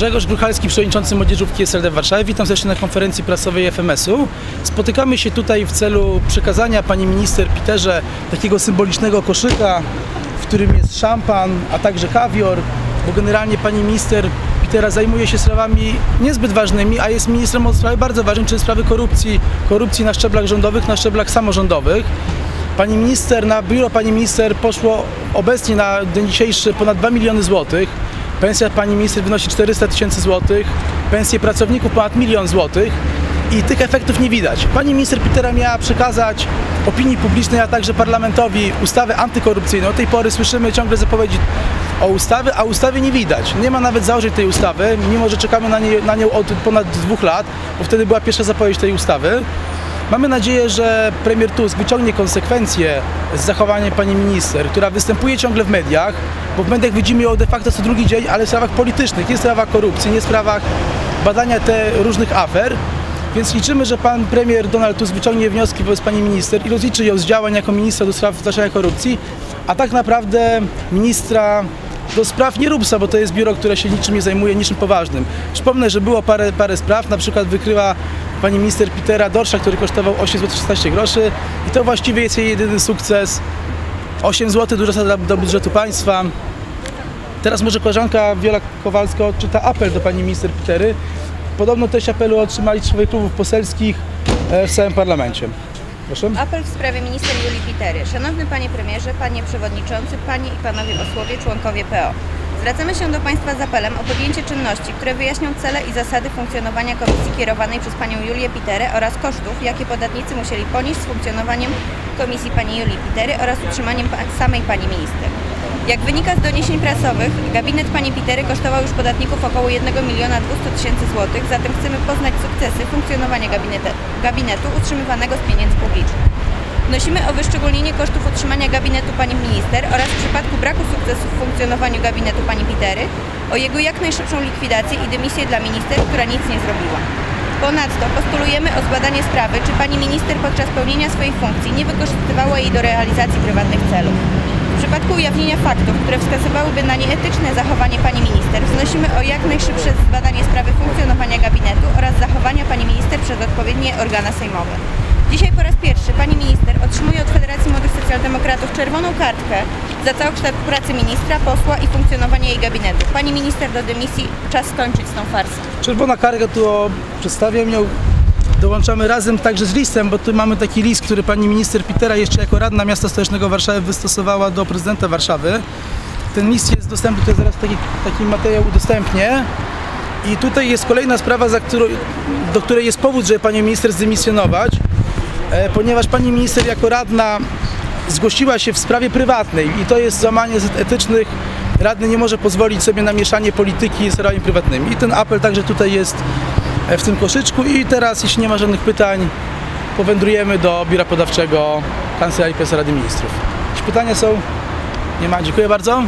Grzegorz Gruchalski, przewodniczący Młodzieżówki SLD w Warszawie. Witam serdecznie na konferencji prasowej FMS-u. Spotykamy się tutaj w celu przekazania pani minister Piterze takiego symbolicznego koszyka, w którym jest szampan, a także kawior, bo generalnie pani minister Pitera zajmuje się sprawami niezbyt ważnymi, a jest ministrem od sprawy bardzo ważnych, czyli sprawy korupcji, korupcji na szczeblach rządowych, na szczeblach samorządowych. Pani minister, na biuro pani minister poszło obecnie na dzień dzisiejszy ponad 2 miliony złotych. Pensja pani minister wynosi 400 tysięcy złotych, pensje pracowników ponad milion złotych i tych efektów nie widać. Pani minister Pitera miała przekazać opinii publicznej, a także parlamentowi ustawę antykorupcyjną. Od tej pory słyszymy ciągle zapowiedzi o ustawy, a ustawy nie widać. Nie ma nawet założeń tej ustawy, mimo że czekamy na, nie, na nią od ponad dwóch lat, bo wtedy była pierwsza zapowiedź tej ustawy. Mamy nadzieję, że premier Tusk wyciągnie konsekwencje z zachowania pani minister, która występuje ciągle w mediach, bo w mediach widzimy ją de facto co drugi dzień, ale w sprawach politycznych, nie w sprawach korupcji, nie w sprawach badania te różnych afer. Więc liczymy, że pan premier Donald Tusk wyciągnie wnioski wobec pani minister i rozliczy ją z działań jako ministra do spraw zwalczania korupcji, a tak naprawdę ministra do spraw nierubsa, bo to jest biuro, które się niczym nie zajmuje, niczym poważnym. Przypomnę, że było parę, parę spraw, na przykład wykryła pani minister Petera Dorsza, który kosztował 8 zł 16 groszy i to właściwie jest jej jedyny sukces. 8 zł dużo dla, do budżetu państwa. Teraz może koleżanka Wiola Kowalska odczyta apel do pani minister Pitery. Podobno też apelu otrzymali członkowie klubów poselskich e, w całym parlamencie. Proszę. Apel w sprawie minister Julii Pitery. Szanowny Panie Premierze, Panie Przewodniczący, Panie i Panowie posłowie, członkowie PO. Zwracamy się do Państwa z apelem o podjęcie czynności, które wyjaśnią cele i zasady funkcjonowania komisji kierowanej przez Panią Julię Piterę oraz kosztów, jakie podatnicy musieli ponieść z funkcjonowaniem komisji Pani Julii Pitery oraz utrzymaniem samej Pani Minister. Jak wynika z doniesień prasowych, gabinet Pani Pitery kosztował już podatników około 1 miliona 200 tysięcy złotych, zatem chcemy poznać sukcesy funkcjonowania gabinete, gabinetu utrzymywanego z pieniędzy publicznych. Wnosimy o wyszczególnienie kosztów utrzymania gabinetu pani minister oraz w przypadku braku sukcesu w funkcjonowaniu gabinetu pani Pitery o jego jak najszybszą likwidację i dymisję dla minister, która nic nie zrobiła. Ponadto postulujemy o zbadanie sprawy, czy pani minister podczas pełnienia swojej funkcji nie wykorzystywała jej do realizacji prywatnych celów. W przypadku ujawnienia faktów, które wskazywałyby na nieetyczne zachowanie pani minister, wnosimy o jak najszybsze zbadanie sprawy funkcjonowania gabinetu oraz zachowania pani minister przez odpowiednie organa sejmowe. Dzisiaj po raz pierwszy pani minister czerwoną kartkę za całokształt pracy ministra, posła i funkcjonowanie jej gabinetu. Pani minister do dymisji, czas skończyć z tą farsą. Czerwona karga, tu przedstawiam ją. Dołączamy razem także z listem, bo tu mamy taki list, który pani minister Pitera jeszcze jako radna miasta stołecznego Warszawy wystosowała do prezydenta Warszawy. Ten list jest dostępny, to zaraz taki, taki materiał udostępnię. I tutaj jest kolejna sprawa, którą, do której jest powód, żeby panią minister zdymisjonować, e, ponieważ pani minister jako radna zgłosiła się w sprawie prywatnej i to jest złamanie etycznych. Radny nie może pozwolić sobie na mieszanie polityki z sprawami prywatnymi. I ten apel także tutaj jest e, w tym koszyczku. I teraz, jeśli nie ma żadnych pytań, powędrujemy do biura podawczego Kancelarii Prezesa Rady Ministrów. Jakieś pytania są? Nie ma. Dziękuję bardzo.